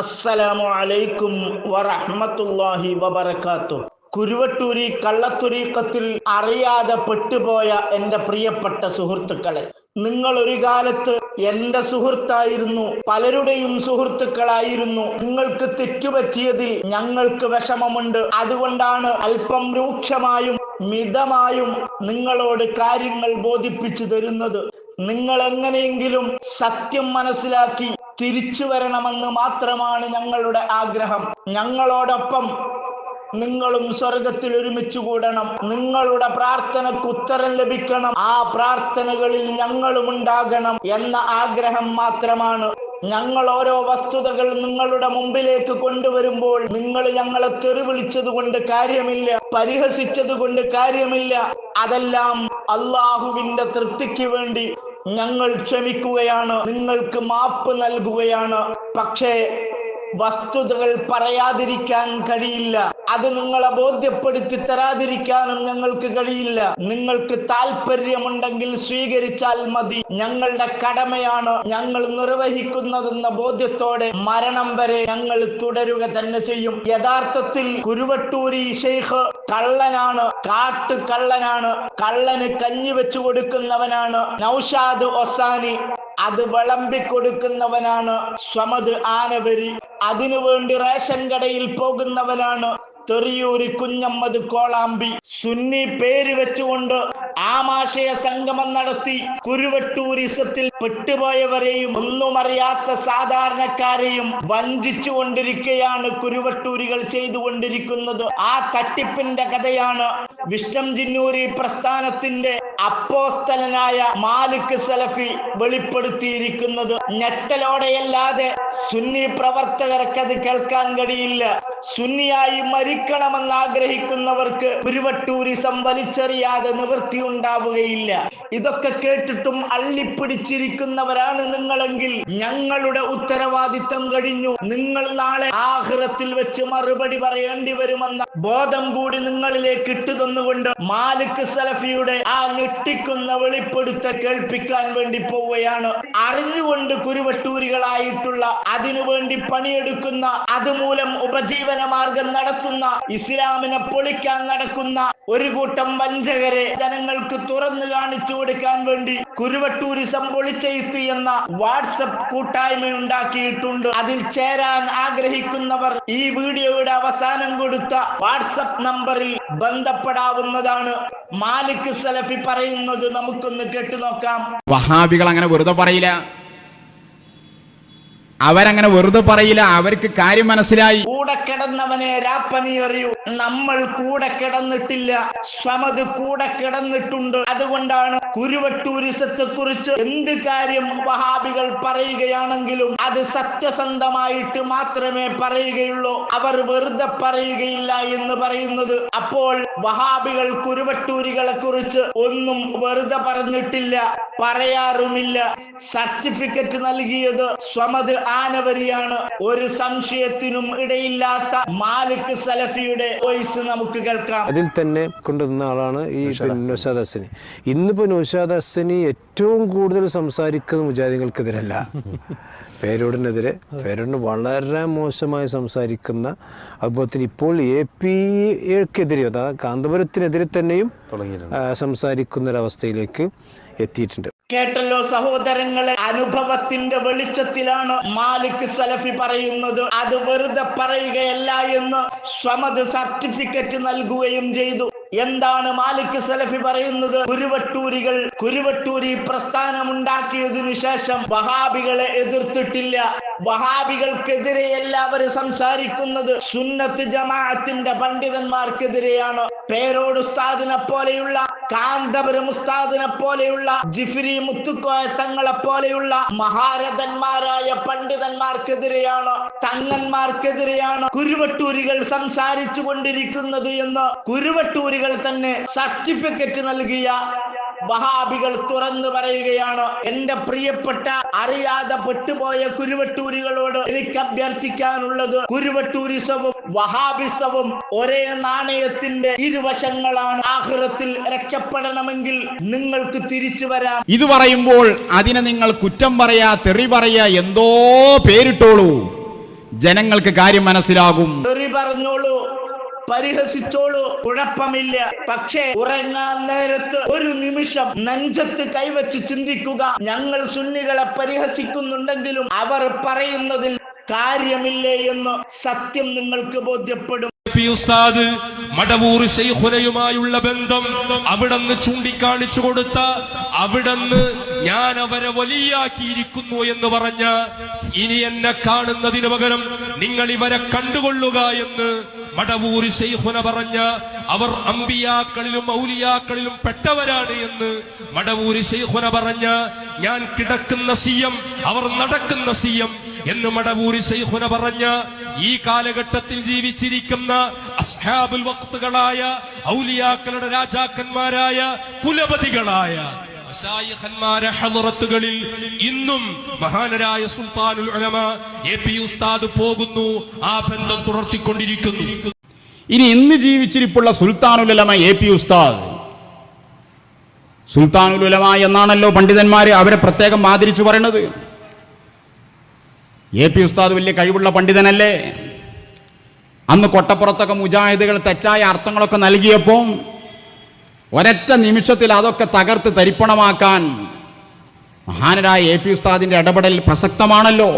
അസ്സലാമു അലൈക്കും വറഹ്മത്തുള്ളാഹി വബറകാത്തു. കുരുവട്ടൂരി കള്ളത്തുരീക്കത്തിൽ അറിയാതെ പെട്ടുപോയ എന്റെ പ്രിയപ്പെട്ട സുഹൃത്തുക്കളെ നിങ്ങൾ ഒരു കാലത്ത് എന്റെ സുഹൃത്തായിരുന്നു പലരുടെയും സുഹൃത്തുക്കളായിരുന്നു. നിങ്ങൾക്ക് തെറ്റുപറ്റിയതിൽ ഞങ്ങൾക്ക് വിഷമമുണ്ട്. അതുകൊണ്ടാണ് അല്പം രൂക്ഷമായും മിതമായും നിങ്ങളോട് കാര്യങ്ങൾ ബോധിപ്പിച്ചു തരുന്നത്. നിങ്ങൾ എങ്ങനെയെങ്കിലും സത്യം മനസ്സിലാക്കി തിരിച്ചു വരണമെന്ന് മാത്രമാണ് ഞങ്ങളുടെ ആഗ്രഹം. ഞങ്ങളോടൊപ്പം നിങ്ങളും സ്വർഗത്തിൽ ഒരുമിച്ച് കൂടണം. നിങ്ങളുടെ പ്രാർത്ഥനക്ക് ഉത്തരം ലഭിക്കണം. ആ പ്രാർത്ഥനകളിൽ ഞങ്ങളും ഉണ്ടാകണം എന്ന ആഗ്രഹം മാത്രമാണ്. ഞങ്ങൾ ഓരോ വസ്തുതകൾ നിങ്ങളുടെ മുമ്പിലേക്ക് കൊണ്ടുവരുമ്പോൾ നിങ്ങൾ ഞങ്ങളെ തെറി വിളിച്ചത് കൊണ്ട് കാര്യമില്ല പരിഹസിച്ചത് കൊണ്ട് കാര്യമില്ല. അതെല്ലാം അള്ളാഹുവിന്റെ തൃപ്തിക്ക് വേണ്ടി ഞങ്ങൾ ക്ഷമിക്കുകയാണ്. നിങ്ങൾക്ക് മാപ്പ് നൽകുകയാണ്. പക്ഷേ വസ്തുതകൾ പറയാതിരിക്കാൻ കഴിയില്ല. അത് നിങ്ങളെ ബോധ്യപ്പെടുത്തി തരാതിരിക്കാനും ഞങ്ങൾക്ക് കഴിയില്ല. നിങ്ങൾക്ക് താല്പര്യമുണ്ടെങ്കിൽ സ്വീകരിച്ചാൽ മതി. ഞങ്ങളുടെ കടമയാണ് ഞങ്ങൾ നിർവഹിക്കുന്നതെന്ന ബോധ്യത്തോടെ മരണം വരെ ഞങ്ങൾ തുടരുക തന്നെ ചെയ്യും. യഥാർത്ഥത്തിൽ കുരുവട്ടൂരി ഷെയ്ഖ് കള്ളനാണ് കാട്ടു കള്ളനാണ് കള്ളന് കഞ്ഞി വെച്ചു കൊടുക്കുന്നവനാണ് നൗഷാദ് ഒസാനി അത് വിളമ്പിക്കൊടുക്കുന്നവനാണ് സ്വമത് ആനവരി അതിനുവേണ്ടി റേഷൻ കടയിൽ പോകുന്നവനാണ് തെറിയൂരി കുഞ്ഞമ്മദ് കോളാമ്പി. സുന്നി പേര് വെച്ചുകൊണ്ട് ആമാശയ സംഗമം നടത്തി കുരുവട്ടൂരിസത്തിൽ പെട്ടുപോയവരെയും ഒന്നും അറിയാത്ത സാധാരണക്കാരെയും വഞ്ചിച്ചു കൊണ്ടിരിക്കുകയാണ് കുരുവട്ടൂരികൾ ചെയ്തുകൊണ്ടിരിക്കുന്നത്. ആ തട്ടിപ്പിന്റെ കഥയാണ് വിഷ്ണം ജിന്നൂരി പ്രസ്ഥാനത്തിന്റെ അപ്പോസ്തലനായ മാലിക് സലഫി വെളിപ്പെടുത്തിയിരിക്കുന്നത് ഞെട്ടലോടെയല്ലാതെ സുന്നി പ്രവർത്തകർക്ക് അത് കേൾക്കാൻ കഴിയില്ല. സുന്നിയായി മരിക്കണമെന്ന് ആഗ്രഹിക്കുന്നവർക്ക് ഗുരുവട്ടൂരിസം വലിച്ചെറിയാതെ നിവൃത്തി ഉണ്ടാവുകയില്ല. ഇതൊക്കെ കേട്ടിട്ടും അള്ളിപ്പിടിച്ചിരിക്കുന്നവരാണ് നിങ്ങളെങ്കിൽ ഞങ്ങളുടെ ഉത്തരവാദിത്തം കഴിഞ്ഞു. നിങ്ങൾ നാളെ ആഹ്റത്തിൽ വെച്ച് മറുപടി പറയേണ്ടി വരുമെന്ന ബോധം കൂടി നിങ്ങളിലേക്ക് ഇട്ടുതന്നുകൊണ്ട് മാലിക് സലഫിയുടെ ആ ഞെട്ടിക്കുന്ന വെളിപ്പെടുത്ത കേൾപ്പിക്കാൻ വേണ്ടി പോവുകയാണ്. അറിഞ്ഞുകൊണ്ട് കുരുവട്ടൂരികളായിട്ടുള്ള അതിനുവേണ്ടി പണിയെടുക്കുന്ന അതുമൂലം ഉപജീവന മാർഗം നടത്തുന്ന ഇസ്ലാമിനെ പൊളിക്കാൻ നടക്കുന്ന ഒരു കൂട്ടം വഞ്ചകരെ ജനങ്ങൾക്ക് തുറന്നു കാണിച്ചു കൊടുക്കാൻ വേണ്ടി കുരുവട്ടൂരിസം പൊളിച്ചെയ്ത്ത് എന്ന വാട്സപ്പ് കൂട്ടായ്മ ഉണ്ടാക്കിയിട്ടുണ്ട് അതിൽ ചേരാൻ ആഗ്രഹിക്കുന്നവർ ഈ വീഡിയോയുടെ അവസാനം കൊടുത്ത വാട്സപ്പ് നമ്പറിൽ ബന്ധപ്പെടാവുന്നതാണ്. മാലിക് സലഫി പറയുന്നത് നമുക്കൊന്ന് കേട്ടുനോക്കാം വഹാബികൾ അങ്ങനെ വെറുതെ പറയില്ല. അവരങ്ങനെ വെറുതെ പറയില്ല. അവർക്ക് കാര്യം മനസ്സിലായി. കൂടെ കിടന്നവനെ രാപ്പനി അറിയൂ. നമ്മൾ കൂടെ കിടന്നിട്ടില്ല. സമത് കൂടെ കിടന്നിട്ടുണ്ട്. അതുകൊണ്ടാണ് കുരുവട്ടൂരിസത്തെ കുറിച്ച് എന്ത് കാര്യം വഹാബികൾ പറയുകയാണെങ്കിലും അത് സത്യസന്ധമായിട്ട് മാത്രമേ പറയുകയുള്ളൂ. അവർ വെറുതെ പറയുകയില്ല എന്ന് പറയുന്നത്. അപ്പോൾ വഹാബികൾ കുരുവട്ടൂരികളെ കുറിച്ച് ഒന്നും വെറുതെ പറഞ്ഞിട്ടില്ല. പറയാറുമില്ല. സർട്ടിഫിക്കറ്റ് നൽകിയത് സ്വമത് ആനവരിയാണ്. ഒരു സംശയത്തിനും ഇടയില്ലാത്ത മാലിക് സലഫിയുടെ വോയിസ് നമുക്ക് കേൾക്കാം. അതിൽ തന്നെ കൊണ്ടുവന്ന ആളാണ് ഈ നൗഷാദ് ഹസ്സനി ഇന്നിപ്പോ നൗഷാദ് ഹസ്സനി ഏറ്റവും കൂടുതൽ സംസാരിക്കുന്നത് മുജാഹിദികൾക്കെതിരല്ല. പേരോടിനെതിരെ പേരോടിന് വളരെ മോശമായി സംസാരിക്കുന്ന അതുപോലെ തന്നെ ഇപ്പോൾ എ പി എക്കെതിരെ അതായത് കാന്തപുരത്തിനെതിരെ തന്നെയും സംസാരിക്കുന്നൊരവസ്ഥയിലേക്ക് സംസാരിക്കുന്ന ഒരവസ്ഥയിലേക്ക് എത്തിയിട്ടുണ്ട്. കേട്ടല്ലോ സഹോദരങ്ങളെ അനുഭവത്തിന്റെ വെളിച്ചത്തിലാണ് മാലിക് സലഫി പറയുന്നത്. അത് വെറുതെ പറയുകയല്ല എന്ന് സ്വമത് സർട്ടിഫിക്കറ്റ് നൽകുകയും ചെയ്തു. എന്താണ് മാലിക് സലഫി പറയുന്നത്? കുരുവട്ടൂരികൾ കുരുവട്ടൂരി പ്രസ്ഥാനമുണ്ടാക്കിയതിനു ശേഷം വഹാബികളെ എതിർത്തിട്ടില്ല. വഹാബികൾക്കെതിരെ എല്ലാവരും സംസാരിക്കുന്നത് സുന്നത്ത് ജമാഅത്തിന്റെ പണ്ഡിതന്മാർക്കെതിരെയാണ്. പേരോട് ഉസ്താദിനെ പോലെയുള്ള കാന്തപുരം ഉസ്താദിനെ പോലെയുള്ള ജിഫിരി മുത്തുക്കോയ തങ്ങളെ പോലെയുള്ള മഹാരഥന്മാരായ പണ്ഡിതന്മാർക്കെതിരെയാണ് തങ്ങന്മാർക്കെതിരെയാണ് കുരുവട്ടൂരികൾ സംസാരിച്ചു കൊണ്ടിരിക്കുന്നത് എന്ന് കുരുവട്ടൂരികൾ തന്നെ സർട്ടിഫിക്കറ്റ് നൽകിയ വഹാബികൾ തുറന്നു പറയുകയാണ്. എന്റെ പ്രിയപ്പെട്ട അറിയാതെ പെട്ടുപോയ കുരുവട്ടൂരികളോട് എനിക്ക് അഭ്യർത്ഥിക്കാനുള്ളത് കുരുവട്ടൂരിസവും വഹാബിസവും ഒരേ നാണയത്തിന്റെ ഇരുവശങ്ങളാണ്. ആഹ്റത്തിൽ രക്ഷപ്പെടണമെങ്കിൽ നിങ്ങൾക്ക് തിരിച്ചു വരാം. ഇത് പറയുമ്പോൾ അതിനെ നിങ്ങൾ കുറ്റം പറയാ തെറി പറയാ എന്തോ പേരിട്ടോളൂ. ജനങ്ങൾക്ക് കാര്യം മനസ്സിലാകും. തെറി പറഞ്ഞോളൂ പരിഹസിച്ചോളൂ കുഴപ്പമില്ല. പക്ഷേ ഉറങ്ങാൻ നേരത്ത് ഒരു നിമിഷം നെഞ്ചത്ത് കൈവച്ച് ചിന്തിക്കുക. ഞങ്ങൾ സുന്നികളെ പരിഹസിക്കുന്നുണ്ടെങ്കിലും അവർ പറയുന്നതിൽ കാര്യമില്ലേ എന്ന് സത്യം നിങ്ങൾക്ക് ബോധ്യപ്പെടും. ഉസ്താദ് മടവൂർ ശൈഖുനയുമായുള്ള ബന്ധം അവിടന്ന് ചൂണ്ടിക്കാണിച്ചു കൊടുത്ത അവിടന്ന് ഞാൻ അവരെ വലിയാക്കിയിരിക്കുന്നു എന്ന് പറഞ്ഞ ഇനി എന്നെ കാണുന്നതിന് പകരം നിങ്ങൾ ഇവരെ കണ്ടുകൊള്ളുക എന്ന് മടവൂർ ശൈഖുന പറഞ്ഞ അവർ അമ്പിയാക്കളിലും ഔലിയാക്കളിലും പെട്ടവരാണ് എന്ന് മടവൂർ ശൈഖുന പറഞ്ഞ ഞാൻ കിടക്കുന്ന സിയം അവർ നടക്കുന്ന സിയം എന്ന് മടവൂരി ശൈഖുന പറഞ്ഞ ഈ കാലഘട്ടത്തിൽ ജീവിച്ചിരിക്കുന്ന അസ്ഹാബുൽ വക്തുകളായ ഔലിയാക്കളുടെ രാജാക്കന്മാരായ കുലപതികളായ ിൽ ഇന്നും മഹാനരായ സുൽത്താനുൽ ഉലമ എ പി ഉസ്താദ് പോകുന്നു ആ ബന്ധം തുടർത്തിക്കൊണ്ടിരിക്കുന്നു ഇനി ഇന്ന് ജീവിച്ചിരിപ്പുള്ള സുൽത്താനുലമ എ പി ഉസ്താദ്. സുൽത്താനുലമ എന്നാണല്ലോ പണ്ഡിതന്മാര് അവരെ പ്രത്യേകം ആദരിച്ചു പറയുന്നത് എ പി ഉസ്താദ് വലിയ കഴിവുള്ള പണ്ഡിതനല്ലേ? അന്ന് കൊട്ടപ്പുറത്തൊക്കെ മുജാഹിദുകൾ തെറ്റായ അർത്ഥങ്ങളൊക്കെ നൽകിയപ്പോൾ ഒരൊറ്റ നിമിഷത്തിൽ അതൊക്കെ തകർത്ത് തരിപ്പണമാക്കാൻ മഹാനരായ എ പി ഉസ്താദിന്റെ ഇടപെടൽ പ്രസക്തമാണല്ലോ.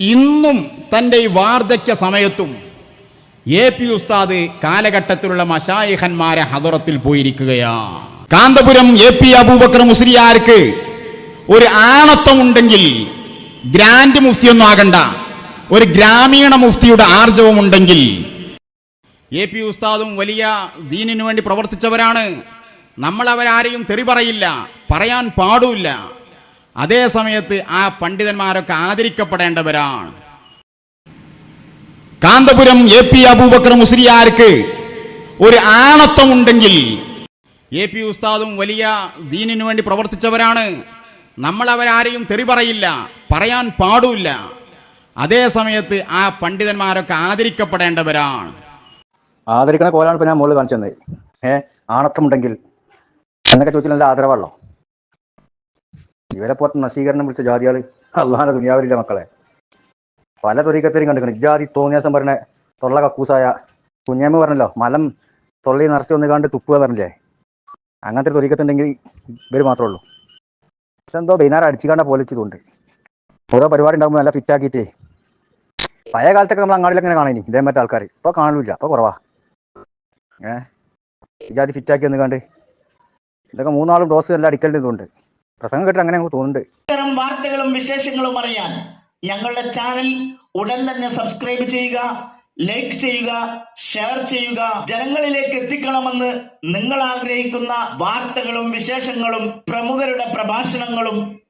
ഇന്നും തന്റെ ഈ വാർദ്ധക്യ സമയത്തും എ പി ഉസ്താദ് കാലഘട്ടത്തിലുള്ള മഷായിഖന്മാരെ ഹദറത്തിൽ പോയിരിക്കുകയാണ്. കാന്തപുരം എ പി അബൂബക്കർ മുസ്ലിയാർക്ക് ഒരു ആണത്വം ഉണ്ടെങ്കിൽ ഗ്രാൻഡ് മുഫ്തിയൊന്നും ആകണ്ട. ഒരു ഗ്രാമീണ മുഫ്തിയുടെ ആർജവം ഉണ്ടെങ്കിൽ എ പി ഉസ്താദും വലിയ ദീനിനു വേണ്ടി പ്രവർത്തിച്ചവരാണ്. നമ്മൾ അവരാരെയും തെറി പറയില്ല പറയാൻ പാടില്ല അതേ സമയത്ത് ആ പണ്ഡിതന്മാരൊക്കെ ആദരിക്കപ്പെടേണ്ടവരാണ്. കാന്തപുരം എ പി അബൂബക്കർ മുസ്ലിയാർക്ക് ഒരു ആണത്വം ഉണ്ടെങ്കിൽ എ പി ഉസ്താദും വലിയ ദീനിനു വേണ്ടി പ്രവർത്തിച്ചവരാണ്. നമ്മൾ അവരാരെയും തെറി പറയില്ല പറയാൻ പാടില്ല അതേ സമയത്ത് ആ പണ്ഡിതന്മാരൊക്കെ ആദരിക്കപ്പെടേണ്ടവരാണ്. ആദരിക്കണ കോലാണ് ഞാൻ മുകളിൽ കാണിച്ചത് ഏ ആണത്തമുണ്ടെങ്കിൽ എന്നൊക്കെ ചോദിച്ചാൽ നല്ല ആദരവാണല്ലോ. ഇവരെ പുറത്ത് നശീകരണം വിളിച്ച ജാതികൾ അള്ളാഹാന്റെ ദുനിയാവരില്ല മക്കളെ. പല തൊരീക്കത്തിലും കണ്ടിരിക്കണം. ഇജാതി തോന്നിയാസം പറഞ്ഞ തൊള്ള കക്കൂസായ കുഞ്ഞമ്മ പറഞ്ഞല്ലോ മലം തൊള്ളി നിറച്ച് വന്ന് കണ്ട് തുപ്പുക പറഞ്ഞില്ലേ? അങ്ങനത്തെ ഒരു തൊരീക്കത്തുണ്ടെങ്കിൽ ഇവർ മാത്രമേ ഉള്ളൂ. പക്ഷെ എന്തോ വൈകുന്നേരം പോലെ പോലിച്ചതുകൊണ്ട് ഓരോ പരിപാടി ഉണ്ടാകുമ്പോൾ നല്ല ഫിറ്റ് ആക്കിയിട്ടേ. പഴയ കാലത്തൊക്കെ നമ്മൾ അങ്ങാടിയിലൊക്കെ ഇങ്ങനെ കാണാനി ഇതേ മറ്റേ ആൾക്കാർ ഇപ്പൊ കാണലില്ല അപ്പൊ കുറവാ. ഏ? ഇജാതി ഫിറ്റ് ഫിറ്റാക്കി ഒന്ന് കണ്ട് ഇതൊക്കെ മൂന്നാളും ഡോസ് എല്ലാം അടിക്കേണ്ടതുണ്ട് പ്രസംഗം കേട്ട് അങ്ങനെ ഞങ്ങൾ തോന്നുന്നുണ്ട്. ഇത്തരം വാർത്തകളും വിശേഷങ്ങളും അറിയാൻ ഞങ്ങളുടെ ചാനൽ ഉടൻ തന്നെ സബ്സ്ക്രൈബ് ചെയ്യുക ലൈക്ക് ചെയ്യുക ഷെയർ ചെയ്യുക. ജനങ്ങളിലേക്ക് എത്തിക്കണമെന്ന് നിങ്ങൾ ആഗ്രഹിക്കുന്ന വാർത്തകളും വിശേഷങ്ങളും പ്രമുഖരുടെ പ്രഭാഷണങ്ങളും